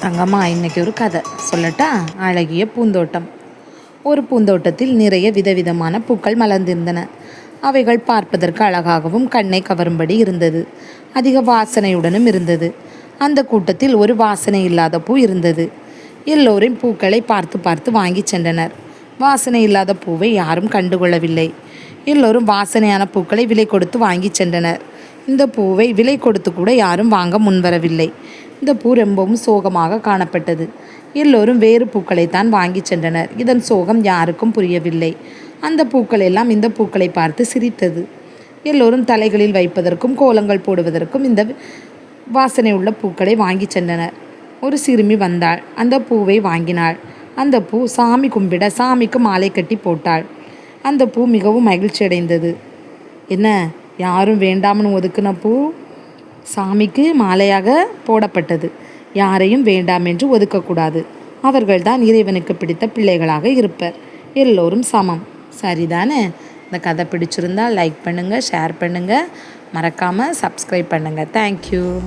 தங்கம்மா இன்னைக்கு ஒரு கதை. சொல்லட்டா? அழகிய பூந்தோட்டம். ஒரு பூந்தோட்டத்தில் நிறைய விதவிதமான பூக்கள் மலர்ந்திருந்தன. அவைகள் பார்ப்பதற்கு அழகாகவும் கண்ணை கவரும்படி இருந்தது. அதிக வாசனையுடனும் இருந்தது. அந்த கூட்டத்தில் ஒரு வாசனை இல்லாத பூ இருந்தது. எல்லோரும் பூக்களை பார்த்து பார்த்து வாங்கி சென்றனர். வாசனை இல்லாத பூவை யாரும் கண்டுகொள்ளவில்லை. எல்லோரும் வாசனையான பூக்களை விலை கொடுத்து வாங்கி சென்றனர். இந்த பூவை விலை கொடுத்து கூட யாரும் வாங்க முன்வரவில்லை. இந்த பூ ரொம்பவும் சோகமாக காணப்பட்டது. எல்லோரும் வேறு பூக்களைத்தான் வாங்கி சென்றனர். இதன் சோகம் யாருக்கும் புரியவில்லை. அந்த பூக்கள் எல்லாம் இந்த பூக்களை பார்த்து சிரித்தது. எல்லோரும் தலைகளில் வைப்பதற்கும் கோலங்கள் போடுவதற்கும் இந்த வாசனை உள்ள பூக்களை வாங்கி சென்றனர். ஒரு சிறுமி வந்தாள். அந்த பூவை வாங்கினாள். அந்த பூ சாமி கும்பிட சாமிக்கு மாலை கட்டி போட்டாள். அந்த பூ மிகவும் மகிழ்ச்சி அடைந்தது என்ன? யாரும் வேண்டாம்னு ஒதுக்குன பூ? சாமிக்கு மாலையாக போடப்பட்டது. யாரையும் வேண்டாம் என்று ஒதுக்கக்கூடாது. அவர்கள்தான் இறைவனுக்கு பிடித்த பிள்ளைகளாக இருப்பர். எல்லோரும் சமம். சரிதானே? இந்த கதை பிடிச்சிருந்தால் லைக் பண்ணுங்கள் ஷேர் பண்ணுங்கள் மறக்காமல் சப்ஸ்கிரைப் பண்ணுங்கள் தேங்க்யூ